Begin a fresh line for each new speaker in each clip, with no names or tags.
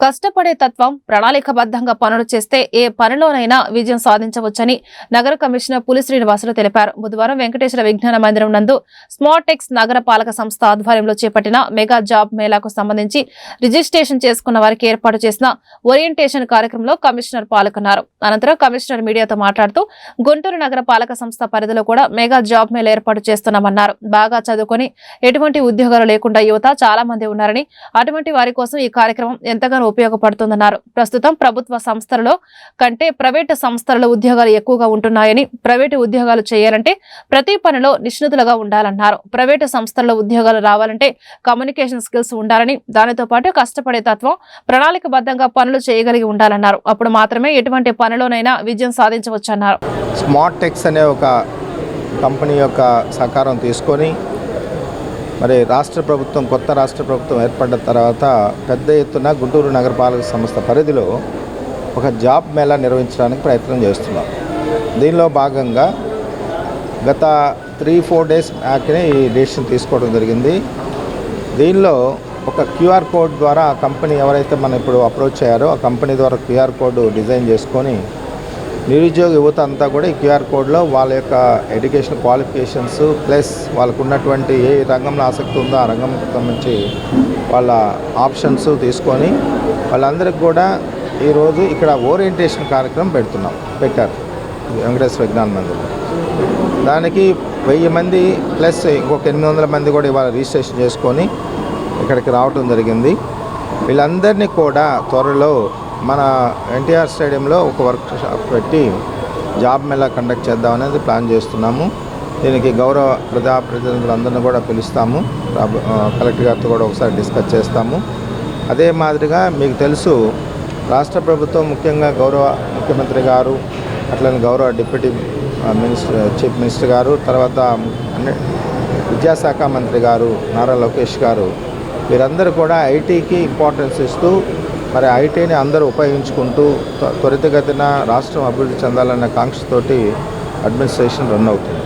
కష్టపడే తత్వం ప్రణాళికబద్ధంగా పనులు చేస్తే ఏ పనిలోనైనా విజయం సాధించవచ్చని నగర కమిషనర్ పులి శ్రీనివాసులు తెలిపారు. బుధవారం వెంకటేశ్వర విజ్ఞాన మందిరం నందు స్మార్టెక్స్ నగర పాలక సంస్థ ఆధ్వర్యంలో చేపట్టిన మెగా జాబ్ మేళాకు సంబంధించి రిజిస్ట్రేషన్ చేసుకున్న వారికి ఏర్పాటు చేసిన ఓరియంటేషన్ కార్యక్రమంలో కమిషనర్ పాల్గొన్నారు. అనంతరం కమిషనర్ మీడియాతో మాట్లాడుతూ గుంటూరు నగర పాలక సంస్థ పరిధిలో కూడా మెగా జాబ్ మేళ ఏర్పాటు చేస్తున్నామన్నారు. బాగా చదువుకొని ఎటువంటి ఉద్యోగాలు లేకుండా యువత చాలా మంది ఉన్నారని అటువంటి వారి కోసం ఈ కార్యక్రమం ఎంతగానో ఉపయోగపడుతుందన్నారు. ప్రస్తుతం ప్రభుత్వ సంస్థలలో కంటే ప్రైవేటు సంస్థలలో ఉద్యోగాలు ఎక్కువగా ఉంటున్నాయని ప్రైవేటు ఉద్యోగాలు చేయాలంటే ప్రతి పనిలో నిష్ణుతులుగా ఉండాలన్నారు. ప్రైవేటు సంస్థల్లో ఉద్యోగాలు రావాలంటే కమ్యూనికేషన్ స్కిల్స్ ఉండాలని దానితో పాటు కష్టపడే తత్వం ప్రణాళికబద్ధంగా పనులు చేయగలిగి ఉండాలన్నారు. అప్పుడు మాత్రమే ఎటువంటి పనిలోనైనా విజయం సాధించవచ్చన్నారు.
స్మార్ట్ టెక్స్ అనే ఒక కంపెనీ యొక్క సహకారం తీసుకొని మరి రాష్ట్ర ప్రభుత్వం కొత్త రాష్ట్ర ప్రభుత్వం ఏర్పడిన తర్వాత పెద్ద ఎత్తున గుంటూరు నగరపాలక సంస్థ పరిధిలో ఒక జాబ్ మేళా నిర్వహించడానికి ప్రయత్నం చేస్తున్నాం. దీనిలో భాగంగా గత త్రీ ఫోర్ డేస్ బ్యాక్నే ఈ డెసిషన్ తీసుకోవడం జరిగింది. దీనిలో ఒక క్యూఆర్ కోడ్ ద్వారా ఆ కంపెనీ ఎవరైతే మనం ఇప్పుడు అప్రోచ్ అయ్యారో ఆ కంపెనీ ద్వారా క్యూఆర్ కోడ్ డిజైన్ చేసుకొని నిరుద్యోగ యువత అంతా కూడా ఈ క్యూఆర్ కోడ్లో వాళ్ళ యొక్క ఎడ్యుకేషన్ క్వాలిఫికేషన్స్ ప్లస్ వాళ్ళకు ఉన్నటువంటి ఏ రంగంలో ఆసక్తి ఉందో ఆ రంగం సంబంధించి వాళ్ళ ఆప్షన్స్ తీసుకొని వాళ్ళందరికీ కూడా ఈరోజు ఇక్కడ ఓరియంటేషన్ కార్యక్రమం పెడుతున్నాం. పెట్టారు. వెంకటేశ్వర విజ్ఞాన మందిర్. దానికి వెయ్యి మంది ప్లస్ ఇంకొక ఎనిమిది వందల మంది కూడా ఇవాళ రిజిస్ట్రేషన్ చేసుకొని ఇక్కడికి రావటం జరిగింది. వీళ్ళందరినీ కూడా త్వరలో మన ఎన్టీఆర్ స్టేడియంలో ఒక వర్క్ షాప్ పెట్టి జాబ్ మేళా కండక్ట్ చేద్దాం అనేది ప్లాన్ చేస్తున్నాము. దీనికి గౌరవ ప్రజాప్రతినిధులందరినీ కూడా పిలుస్తాము. కలెక్టర్ గారితో కూడా ఒకసారి డిస్కస్ చేస్తాము. అదే మాదిరిగా మీకు తెలుసు రాష్ట్ర ప్రభుత్వం ముఖ్యంగా గౌరవ ముఖ్యమంత్రి గారు అట్లనే గౌరవ డిప్యూటీ మినిస్టర్ చీఫ్ మినిస్టర్ గారు తర్వాత అన్ని విద్యాశాఖ మంత్రి గారు నారా లోకేష్ గారు వీరందరూ కూడా ఐటీకి ఇంపార్టెన్స్ ఇస్తూ మరి ఐటీని అందరూ ఉపయోగించుకుంటూ త్వ- త్వరితగతిన రాష్ట్రం అభివృద్ధి చెందాలన్న కాంక్షతోటి అడ్మినిస్ట్రేషన్ రన్ అవుతుంది.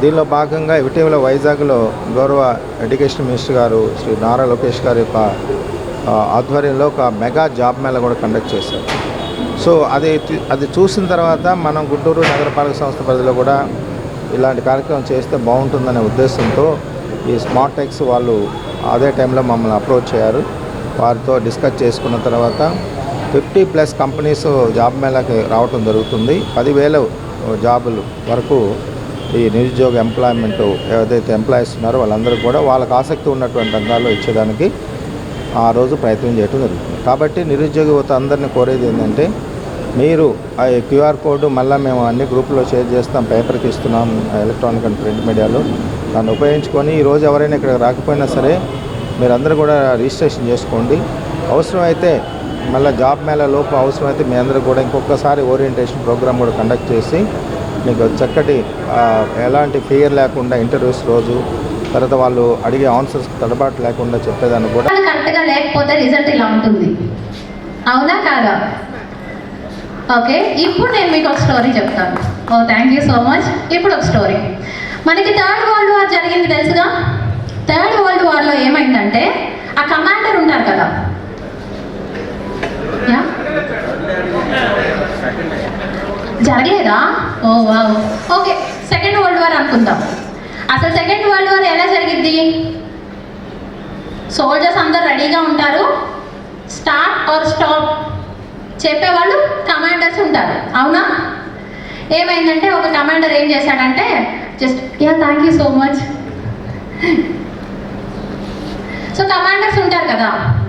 దీనిలో భాగంగా ఇటీవల వైజాగ్లో గౌరవ ఎడ్యుకేషన్ మినిస్టర్ గారు శ్రీ నారా లోకేష్ గారి యొక్క ఆధ్వర్యంలో ఒక మెగా జాబ్ మేళ కూడా కండక్ట్ చేశారు. సో అది అది చూసిన తర్వాత మనం గుంటూరు నగరపాలక సంస్థ పరిధిలో కూడా ఇలాంటి కార్యక్రమం చేస్తే బాగుంటుందనే ఉద్దేశంతో ఈ స్మార్ట్ టెక్స్ వాళ్ళు అదే టైంలో మమ్మల్ని అప్రోచ్ అయ్యారు. వారితో డిస్కస్ చేసుకున్న తర్వాత ఫిఫ్టీ ప్లస్ కంపెనీస్ జాబ్ మేళాకి రావటం జరుగుతుంది. పదివేల జాబులు వరకు ఈ నిరుద్యోగ ఎంప్లాయ్మెంట్ ఏదైతే ఎంప్లాయీస్ ఉన్నారో వాళ్ళందరూ కూడా వాళ్ళకి ఆసక్తి ఉన్నటువంటి రంగాల్లో ఇచ్చేదానికి ఆ రోజు ప్రయత్నం చేయడం జరుగుతుంది. కాబట్టి నిరుద్యోగ యువత అందరినీ కోరేది ఏంటంటే మీరు ఆ క్యూఆర్ కోడ్ మళ్ళీ మేము అన్ని గ్రూపులో షేర్ చేస్తాం పేపర్కి ఇస్తున్నాం ఎలక్ట్రానిక్ అండ్ ప్రింట్ మీడియాలో. దాన్ని ఉపయోగించుకొని ఈరోజు ఎవరైనా ఇక్కడ రాకపోయినా సరే మీరందరూ కూడా రిజిస్ట్రేషన్ చేసుకోండి. అవసరమైతే మళ్ళీ జాబ్ మేళ లోపు అవసరమైతే మీ అందరూ కూడా ఇంకొకసారి ఓరియంటేషన్ ప్రోగ్రామ్ కూడా కండక్ట్ చేసి మీకు చక్కటి ఎలాంటి ఫియర్ లేకుండా ఇంటర్వ్యూస్ రోజు తర్వాత వాళ్ళు అడిగే ఆన్సర్స్ తడబాటు లేకుండా చెప్పేదాన్ని కూడా
కరెక్ట్గా లేకపోతే రిజల్ట్ ఇలా ఉంటుంది. అవునా కాదా? ఓకే ఇప్పుడు నేను మీకు ఒక స్టోరీ చెప్తాను. Oh thank you so much ఇప్పుడు ఒక స్టోరీ మనకి థర్డ్ వరల్డ్ వార్ జరిగింది తెలుసుగా? థర్డ్ వరల్డ్ వార్లో ఏమైందంటే ఆ కమాండర్ ఉంటారు కదా. యా? జరగలేదా? ఓ wow. Okay second world war అనుకుందాం. అసలు సెకండ్ వరల్డ్ వార్ ఎలా జరిగింది సోల్జర్స్ అందరు రెడీగా ఉంటారు. Start or stop. చెప్పేవాళ్ళు కమాండర్స్ ఉంటారు. అవునా? ఏమైందంటే ఒక కమాండర్ ఏం చేశాడంటే just yeah thank you so much. So commanders ఉంటారు కదా.